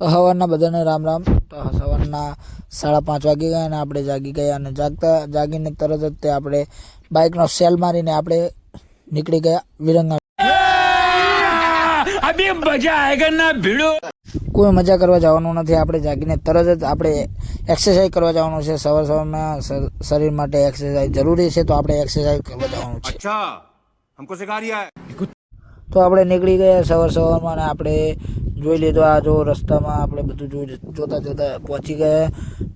સવારના બધાને રામ રામ. તો સવારના સાડા પાંચ વાગી ગયા અને આપણે જાગી ગયા અને જાગતા જાગીને તરત જ તે આપણે બાઇકનો સેલ મારીને આપણે નીકળી ગયા વિરંગા. કોઈ મજા કરવા જવાનું નથી આપણે જાગીને તરત જ આપણે એક્સરસાઇઝ કરવા જવાનું છે. સવાર સવારમાં શરીર માટે એક્સરસાઇઝ જરૂરી છે તો આપણે એક્સરસાઇઝ કરવા જવાનું છે. તો આપણે નીકળી ગયા સવાર સવારમાં અને આપણે જોઈ લીધું આ જો રસ્તામાં આપણે બધું જોતા જોતા પહોંચી ગયા.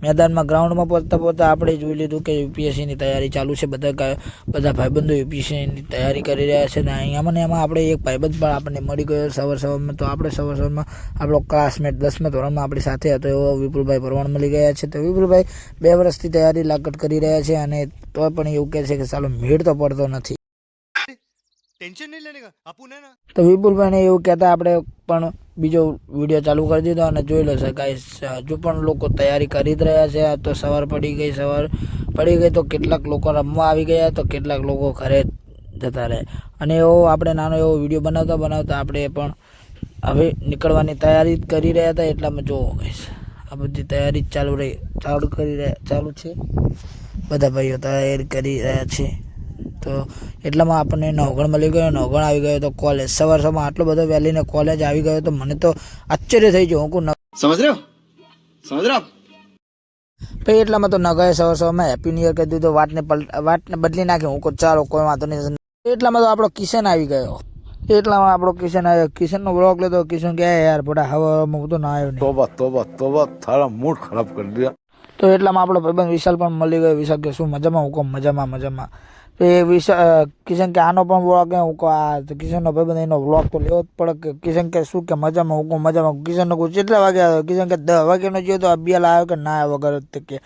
મેદાનમાં ગ્રાઉન્ડમાં પહોંચતા પહોંચતા આપણે જોઈ લીધું કે યુપીએસસીની તૈયારી ચાલુ છે. બધા બધા ભાઈબંધો યુપીએસસીની તૈયારી કરી રહ્યા છે ને અહીંયામાં ને એમાં આપણે એક ભાઈબંધ પણ આપણને મળી ગયો સવાર સવારમાં. તો આપણે સવાર સવારમાં આપણો ક્લાસમેટ દસમા ધોરણમાં આપણી સાથે હતો એવો વિપુલભાઈ ભરવાડ મળી ગયા છે. તો વિપુલભાઈ, બે વર્ષથી તૈયારી લાકટ કરી રહ્યા છે અને તો પણ એવું કહે છે કે ચાલો, મેળ તો પડતો નથી. ટેન્શન નહીં લેને આપું ને? તો વિપુલભાઈને એવું કહેતા આપણે પણ બીજો વીડિયો ચાલુ કરી દીધો અને જોઈ લેશે ગાઈસ હજુ પણ લોકો તૈયારી કરી જ રહ્યા છે. તો સવાર પડી ગઈ, સવાર પડી ગઈ તો કેટલાક લોકો રમવા આવી ગયા, તો કેટલાક લોકો ઘરે જતા રહે. અને એવો આપણે નાનો એવો વીડિયો બનાવતા બનાવતા આપણે પણ હવે નીકળવાની તૈયારી કરી રહ્યા હતા એટલામાં જોવો ગાઈસ આ બધી તૈયારી ચાલુ રહી, ચાલુ કરી રહ્યા, ચાલુ છે. બધા ભાઈઓ તૈયારી કરી રહ્યા છે. તો એટલામાં આપણને નવગણ મળી ગયો નવગણ આવી ગયો તો કોલેજ સવાર સવાર આટલો બધો વહેલીને કોલેજ આવી ગયો તો મને તો આશ્ચર્ય થઈ ગયો. હું સમજ રહ્યો? સમજ રહ્યો? પછી એટલામાં તો નગાએ સવાર સવારમાં હેપી ન્યુ ઇયર કહી દીધું વાતને પલટ વાતને બદલી નાખી. હું કહું ચાલો કોઈ વાંધો નહીં. એટલામાં તો આપણો કિશન આવી ગયો. એટલામાં આપણો કિશન આવ્યો. કિશનનો બ્લોક લેતો. કિશન કે યાર બટા હવે હું તો ના આવ્યો તોબા તોબા તોબા તારા મૂડ ખરાબ કરી દીધા. તો એટલામાં આપણો ભાઈબંધ વિશાલ પણ મળી ગયો. વિશાલ કે શું મજામાં? હું કહું મજામાં મજામાં. તો એ વિશાલ કિશન કે આનો પણ વ્લોગ હું કહું. આ કિશનનો કિશનનો ભાઈબંધ એનો વ્લોગ તો લેવો જ પડે કે કિશન કે શું કે મજામાં, હું કહું મજામાં. કિશનનો કહું, કેટલા વાગે આવ્યો? કિશન કે દસ વાગ્યાનો જોયો તો અભિયાલ આવ્યો કે ના આવ્યો વગર કે.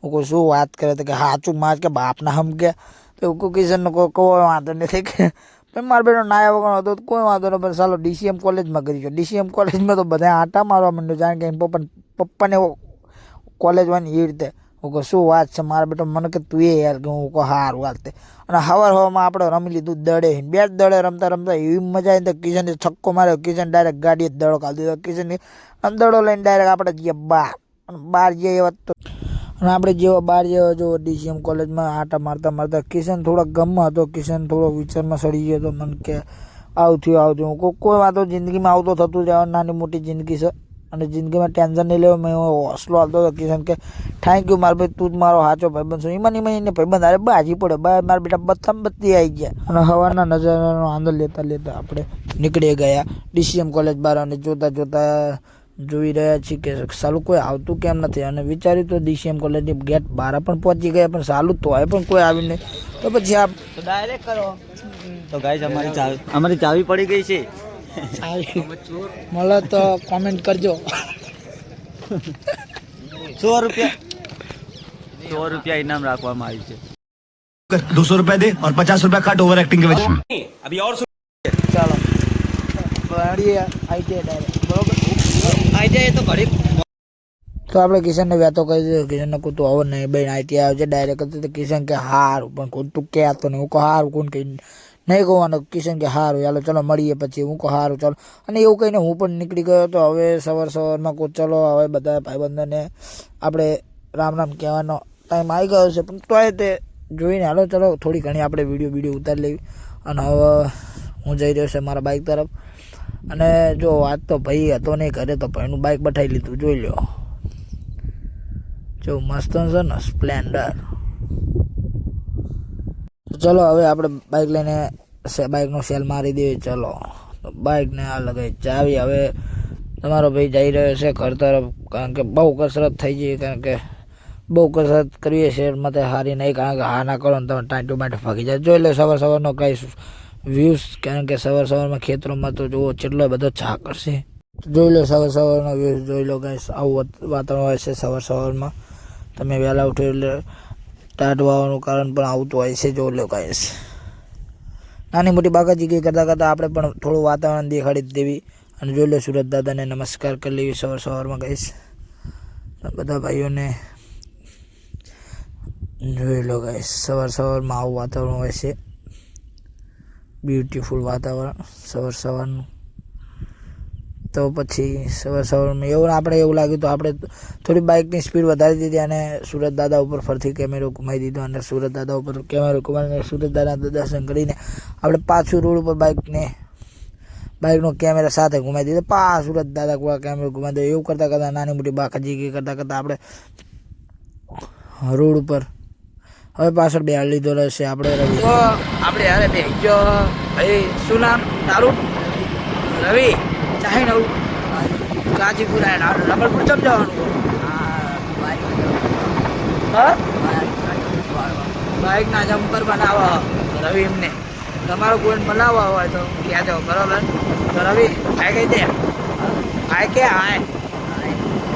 હું કહું, શું વાત કરે તો કે હાચું માર કે બાપના હમ કે. તો હું કહું, કિશનનો કહું કોઈ વાંધો નથી કે. પણ મારા બેટો ના આવ્યો વગર હતો કોઈ વાંધો નહીં, પણ ચાલો ડીસીએમ કોલેજમાં કરી છો ડીસીએમ કોલેજમાં તો બધા આટા મારવા માંડ્યો, જાણે કે પપ્પા પપ્પાને કોલેજ વાળની એ રીતે હું કહું, શું વાત છે મારા બેટો? મને કે તું એ યાર કે હું કહું સારું હાલતે અને હવાર હવામાં આપણે રમી લીધું દડે બે જ દડે રમતા રમતા એવી મજા આવી તો છક્કો માર્યો. કિશન ડાયરેક્ટ ગાડીએ દડો કાઢી દીધો. કિશન દડો લઈને ડાયરેક્ટ આપણે જઈએ બહાર અને બહાર જઈએ એવા તો. અને આપણે જેવા બહાર જેવો જો ડીસીએમ કોલેજમાં આટા મારતા મારતા કિશન થોડોક ગમમાં હતો. કિશન થોડો વિચારમાં સડી ગયો તો મને કે આવું થયું આવું થયું. કોઈ વાંધો જિંદગીમાં આવતો થતું જ નાની મોટી જિંદગી છે. અને જિંદગીમાં ટેન્શન નહીં લેવું મેં હોસલો આવતો હતો કિશન કે થેન્ક યુ મારા ભાઈ તું જ મારો સાચો ભાઈબંધ છું. એમાં એમાં એને ભાઈબંધ અરે બાજી પડે બા મારા બેટા બથમ બધી આવી ગયા. અને હવાના નજારાનો આનંદ લેતા લેતા આપણે નીકળી ગયા. ડીસીએમ કોલેજ બહાર અને જોતા જોતા જોઈ રહ્યા છીએ કે સાલું કોઈ આવતું કેમ નથી. અને વિચાર્યું તો ડીસીએમ કોલેજની ગેટ બહાર પણ પહોંચી ગયા પણ સાલું તોય પણ કોઈ આવી નહીં. તો પછી આપ ડાયરેક્ટ કરો. તો ગાઈસ અમારી ચાવી અમારી ચાવી પડી ગઈ છે. મળે તો કોમેન્ટ કરજો સો રૂપિયા સો રૂપિયા ઇનામ રાખવામાં આવ્યું છે दो सौ रुपया दे और पचास रुपया काट ओवर एक्टिंग के वजह अभी और ચાલો મળીએ આઈટીઆઈ ડાયરેક્ટ બરોબર આવી જાય તો ઘડી તો આપણે કિશનને વ્યાતો કરી દીધો કિશનને કહું તું હવે નહીં બેન આઈટી આવજે ડાયરેક્ટ હતું તો કિશન કે હારું પણ કહું તું કહેતો નહીં હું કહું હારું કોણ કહી નહીં કહેવાનું કિશન કે સારું ચાલો ચલો મળીએ પછી, હું કહું સારું ચાલો. અને એવું કહીને હું પણ નીકળી ગયો તો હવે સવાર સવારમાં કહું, ચલો, હવે બધા ભાઈબંધોને આપણે રામ રામ કહેવાનો ટાઈમ આવી ગયો છે. પણ તોય તે જોઈને, હાલો, ચલો, થોડી ઘણી આપણે વીડિયો વીડિયો ઉતારી લેવી. અને હવે હું જઈ રહ્યો છે મારા બાઇક તરફ. અને જો, આજ તો ભાઈ હતો નહીં, ઘરે તો ભાઈનું બાઇક બઠાઈ લીધું, જોઈ લ્યો. જો, મસ્ત છે ને સ્પ્લેન્ડર ચલો, હવે આપણે બાઇક લઈને બાઇકનો સેલ મારી દઈએ, ચલો. તો બાઇકને આ લગાવી ચાવી. હવે તમારો ભાઈ જઈ રહ્યો છે ઘર તરફ, કારણ કે બહુ કસરત થઈ ગઈ, કારણ કે બહુ કસરત કરીએ છીએ તે હારી નહીં, કારણ કે હા ના કરો ને તમે ટાંટું માટે ફાગી જાય. જોઈ લો, સવાર સવારનો કાંઈ વ્યૂઝ કારણ કે સવાર સવારમાં ખેતરોમાં તો જુઓ કેટલો બધો છા કરશે જોઈ લો, સવાર સવારનો વ્યૂઝ જોઈ લો કાંઈ આવું વાતાવરણ હોય છે સવાર સવારમાં. તમે વહેલા ઉઠો એટલે ટાટ વાવાનું કારણ પણ આવતું હોય છે, જોઈ લો કાંઈ નાની મોટી બાકાજી કઈ કરતાં કરતાં આપણે પણ થોડું વાતાવરણ દેખાડી જ દેવી. અને જોઈ લો સુરત દાદાને નમસ્કાર કરી લેવી સવાર સવારમાં કહીશ બધા ભાઈઓને જોઈ લો ગાઈસ સવાર સવારમાં આવું વાતાવરણ હોય છે. બ્યુટીફુલ વાતાવરણ, સવાર સવારનું. તો પછી સવાર સવારમાં એવું આપણે એવું લાગ્યું તો આપણે થોડી બાઇકની સ્પીડ વધારી દીધી અને સુરત દાદા ઉપર ફરથી કેમેરો ઘુમાઈ દીધો અને સુરત દાદા ઉપર કેમેરો ઘુમાવીને સુરત દાદાના દર્શન કરીને આપણે પાછું રોડ ઉપર બાઇકને, બાઇકનો કેમેરા સાથે ઘુમાઈ દીધો. પા, સુરત દાદા કુવા કેમેરો ઘુમાઈ દીધો. એવું કરતાં કરતાં નાની મોટી બાકાજી કરતાં કરતાં આપણે રોડ ઉપર હવે પાછળ બે લીધો રહેશે આપણે. રવિ. આપણે હારે બે ગયો. ભાઈ, શું નામ? તારું? રવિ. ચાહે નવું ગાજીપુર આયા રબરપુર ચમ જવાનું? હા? બાઇકના જમ્પર બનાવો રવિ એમને. તમારો કોઈ મનાવવા હોય તો ક્યાં જાઓ? બરાબર? તો રવિ, આ કઈ દે? આ કે આ?